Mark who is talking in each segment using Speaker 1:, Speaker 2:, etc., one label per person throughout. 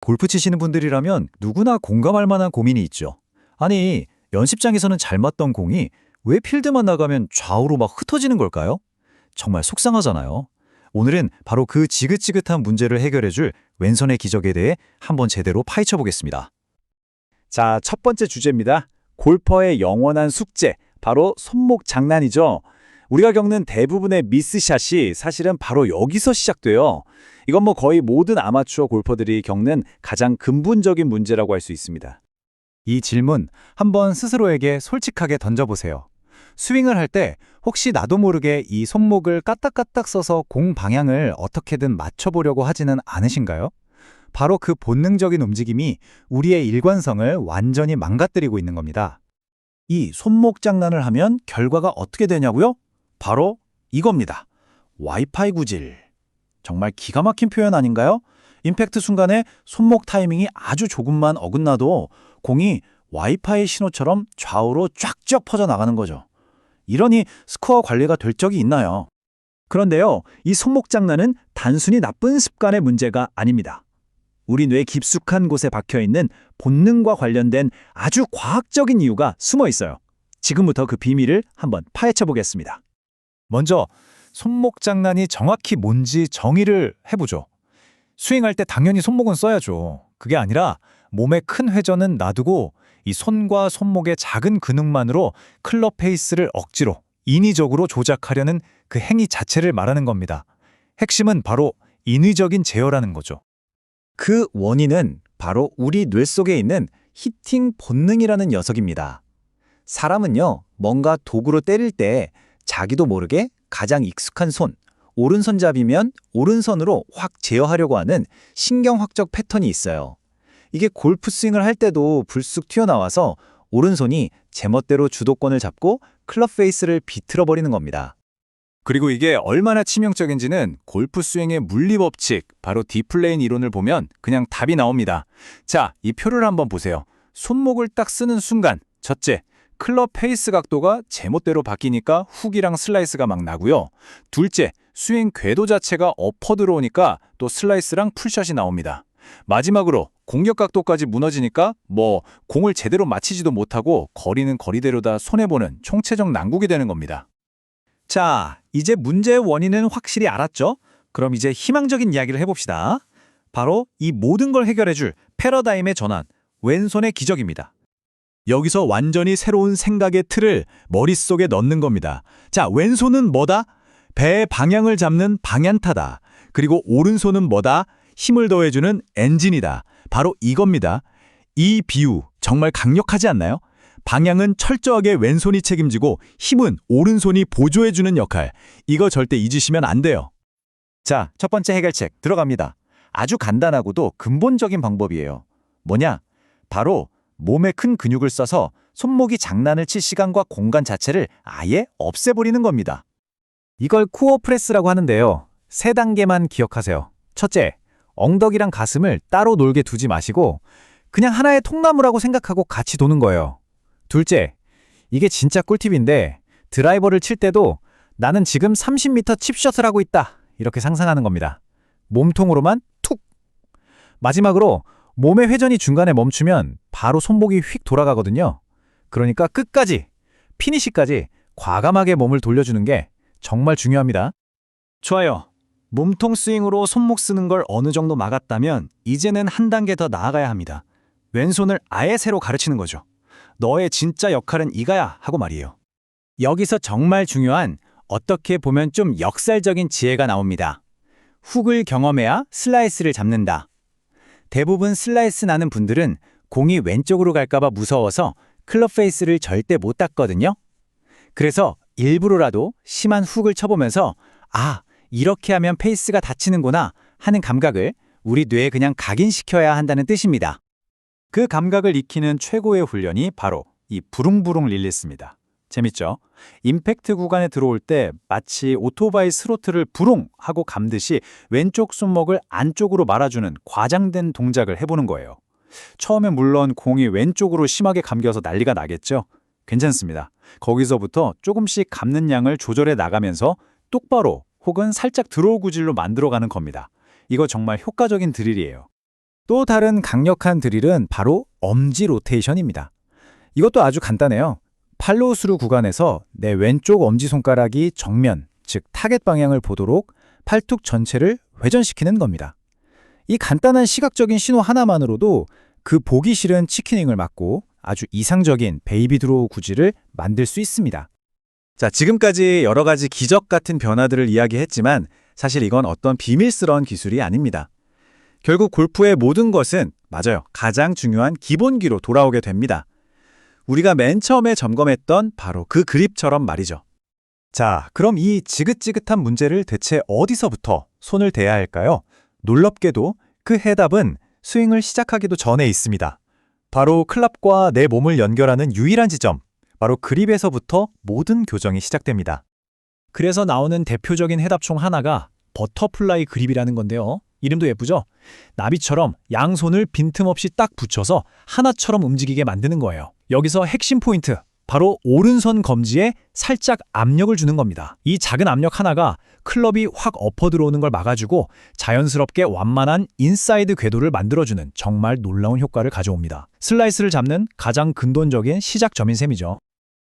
Speaker 1: 골프 치시는 분들이라면 누구나 공감할 만한 고민이 있죠. 아니, 연습장에서는 잘 맞던 공이 왜 필드만 나가면 좌우로 막 흩어지는 걸까요? 정말 속상하잖아요. 오늘은 바로 그 지긋지긋한 문제를 해결해줄 왼손의 기적에 대해 한번 제대로 파헤쳐 보겠습니다.
Speaker 2: 자, 첫 번째 주제입니다. 골퍼의 영원한 숙제, 바로 손목 장난이죠. 우리가 겪는 대부분의 미스샷이 사실은 바로 여기서 시작돼요. 이건 뭐 거의 모든 아마추어 골퍼들이 겪는 가장 근본적인 문제라고 할 수 있습니다.
Speaker 3: 이 질문 한번 스스로에게 솔직하게 던져보세요. 스윙을 할 때 혹시 나도 모르게 이 손목을 까딱까딱 써서 공 방향을 어떻게든 맞춰보려고 하지는 않으신가요? 바로 그 본능적인 움직임이 우리의 일관성을 완전히 망가뜨리고 있는 겁니다.
Speaker 1: 이 손목 장난을 하면 결과가 어떻게 되냐고요? 바로 이겁니다. 와이파이 구질. 정말 기가 막힌 표현 아닌가요? 임팩트 순간에 손목 타이밍이 아주 조금만 어긋나도 공이 와이파이 신호처럼 좌우로 쫙쫙 퍼져나가는 거죠. 이러니 스코어 관리가 될 적이 있나요?
Speaker 2: 그런데요, 이 손목 장난은 단순히 나쁜 습관의 문제가 아닙니다. 우리 뇌 깊숙한 곳에 박혀 있는 본능과 관련된 아주 과학적인 이유가 숨어 있어요. 지금부터 그 비밀을 한번 파헤쳐 보겠습니다.
Speaker 3: 먼저 손목 장난이 정확히 뭔지 정의를 해보죠. 스윙할 때 당연히 손목은 써야죠. 그게 아니라 몸의 큰 회전은 놔두고 이 손과 손목의 작은 근육만으로 클럽 페이스를 억지로 인위적으로 조작하려는 그 행위 자체를 말하는 겁니다. 핵심은 바로 인위적인 제어라는 거죠.
Speaker 1: 그 원인은 바로 우리 뇌 속에 있는 히팅 본능이라는 녀석입니다. 사람은요, 뭔가 도구로 때릴 때 자기도 모르게 가장 익숙한 손, 오른손잡이면 오른손으로 확 제어하려고 하는 신경학적 패턴이 있어요. 이게 골프 스윙을 할 때도 불쑥 튀어나와서 오른손이 제멋대로 주도권을 잡고 클럽 페이스를 비틀어 버리는 겁니다.
Speaker 3: 그리고 이게 얼마나 치명적인지는 골프 스윙의 물리 법칙, 바로 디플레인 이론을 보면 그냥 답이 나옵니다. 자, 이 표를 한번 보세요. 손목을 딱 쓰는 순간, 첫째, 클럽 페이스 각도가 제멋대로 바뀌니까 훅이랑 슬라이스가 막 나고요. 둘째, 스윙 궤도 자체가 엎어 들어오니까 또 슬라이스랑 풀샷이 나옵니다. 마지막으로 공격 각도까지 무너지니까 뭐 공을 제대로 맞히지도 못하고 거리는 거리대로다 손해보는 총체적 난국이 되는 겁니다.
Speaker 1: 자, 이제 문제의 원인은 확실히 알았죠? 그럼 이제 희망적인 이야기를 해봅시다. 바로 이 모든 걸 해결해줄 패러다임의 전환, 왼손의 기적입니다.
Speaker 2: 여기서 완전히 새로운 생각의 틀을 머릿속에 넣는 겁니다. 자, 왼손은 뭐다? 배의 방향을 잡는 방향타다. 그리고 오른손은 뭐다? 힘을 더해주는 엔진이다. 바로 이겁니다. 이 비유 정말 강력하지 않나요? 방향은 철저하게 왼손이 책임지고 힘은 오른손이 보조해주는 역할. 이거 절대 잊으시면 안 돼요.
Speaker 1: 자, 첫 번째 해결책 들어갑니다. 아주 간단하고도 근본적인 방법이에요. 뭐냐? 바로 몸에 큰 근육을 써서 손목이 장난을 칠 시간과 공간 자체를 아예 없애버리는 겁니다.
Speaker 3: 이걸 쿠어 프레스라고 하는데요. 세 단계만 기억하세요. 첫째, 엉덩이랑 가슴을 따로 놀게 두지 마시고 그냥 하나의 통나무라고 생각하고 같이 도는 거예요. 둘째, 이게 진짜 꿀팁인데 드라이버를 칠 때도 나는 지금 30m 칩샷을 하고 있다. 이렇게 상상하는 겁니다. 몸통으로만 툭! 마지막으로 몸의 회전이 중간에 멈추면 바로 손목이 휙 돌아가거든요. 그러니까 끝까지, 피니시까지 과감하게 몸을 돌려주는 게 정말 중요합니다.
Speaker 2: 좋아요. 몸통 스윙으로 손목 쓰는 걸 어느 정도 막았다면 이제는 한 단계 더 나아가야 합니다. 왼손을 아예 새로 가르치는 거죠. 너의 진짜 역할은 이가야 하고 말이에요.
Speaker 3: 여기서 정말 중요한 어떻게 보면 좀 역살적인 지혜가 나옵니다. 훅을 경험해야 슬라이스를 잡는다. 대부분 슬라이스 나는 분들은 공이 왼쪽으로 갈까봐 무서워서 클럽 페이스를 절대 못 닦거든요. 그래서 일부러라도 심한 훅을 쳐보면서 아, 이렇게 하면 페이스가 닫히는구나 하는 감각을 우리 뇌에 그냥 각인시켜야 한다는 뜻입니다. 그 감각을 익히는 최고의 훈련이 바로 이 부릉부릉 릴리스입니다. 재밌죠? 임팩트 구간에 들어올 때 마치 오토바이 스로틀을 부릉 하고 감듯이 왼쪽 손목을 안쪽으로 말아주는 과장된 동작을 해보는 거예요. 처음엔 물론 공이 왼쪽으로 심하게 감겨서 난리가 나겠죠? 괜찮습니다. 거기서부터 조금씩 감는 양을 조절해 나가면서 똑바로 혹은 살짝 드로우 구질로 만들어가는 겁니다. 이거 정말 효과적인 드릴이에요. 또 다른 강력한 드릴은 바로 엄지 로테이션입니다. 이것도 아주 간단해요. 팔로우스루 구간에서 내 왼쪽 엄지손가락이 정면, 즉 타겟 방향을 보도록 팔뚝 전체를 회전시키는 겁니다. 이 간단한 시각적인 신호 하나만으로도 그 보기 싫은 치킨윙을 막고 아주 이상적인 베이비 드로우 구질을 만들 수 있습니다.
Speaker 1: 자, 지금까지 여러 가지 기적 같은 변화들을 이야기했지만 사실 이건 어떤 비밀스러운 기술이 아닙니다. 결국 골프의 모든 것은 맞아요. 가장 중요한 기본기로 돌아오게 됩니다. 우리가 맨 처음에 점검했던 바로 그 그립처럼 말이죠.
Speaker 2: 자, 그럼 이 지긋지긋한 문제를 대체 어디서부터 손을 대야 할까요? 놀랍게도 그 해답은 스윙을 시작하기도 전에 있습니다. 바로 클럽과 내 몸을 연결하는 유일한 지점, 바로 그립에서부터 모든 교정이 시작됩니다.
Speaker 3: 그래서 나오는 대표적인 해답 중 하나가 버터플라이 그립이라는 건데요. 이름도 예쁘죠? 나비처럼 양손을 빈틈없이 딱 붙여서 하나처럼 움직이게 만드는 거예요. 여기서 핵심 포인트, 바로 오른손 검지에 살짝 압력을 주는 겁니다. 이 작은 압력 하나가 클럽이 확 엎어 들어오는 걸 막아주고 자연스럽게 완만한 인사이드 궤도를 만들어주는 정말 놀라운 효과를 가져옵니다. 슬라이스를 잡는 가장 근본적인 시작점인 셈이죠.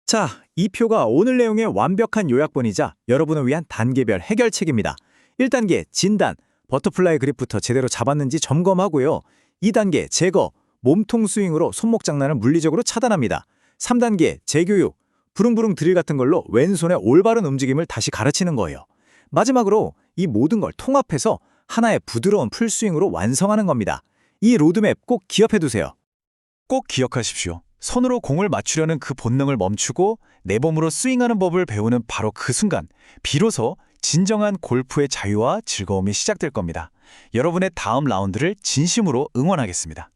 Speaker 1: 자, 이 표가 오늘 내용의 완벽한 요약본이자 여러분을 위한 단계별 해결책입니다. 1단계 진단, 버터플라이 그립부터 제대로 잡았는지 점검하고요. 2단계 제거, 몸통 스윙으로 손목 장난을 물리적으로 차단합니다. 3단계 재교육, 부릉부릉 드릴 같은 걸로 왼손의 올바른 움직임을 다시 가르치는 거예요. 마지막으로 이 모든 걸 통합해서 하나의 부드러운 풀스윙으로 완성하는 겁니다. 이 로드맵 꼭 기억해 두세요.
Speaker 2: 꼭 기억하십시오. 손으로 공을 맞추려는 그 본능을 멈추고 내 몸으로 스윙하는 법을 배우는 바로 그 순간, 비로소 진정한 골프의 자유와 즐거움이 시작될 겁니다. 여러분의 다음 라운드를 진심으로 응원하겠습니다.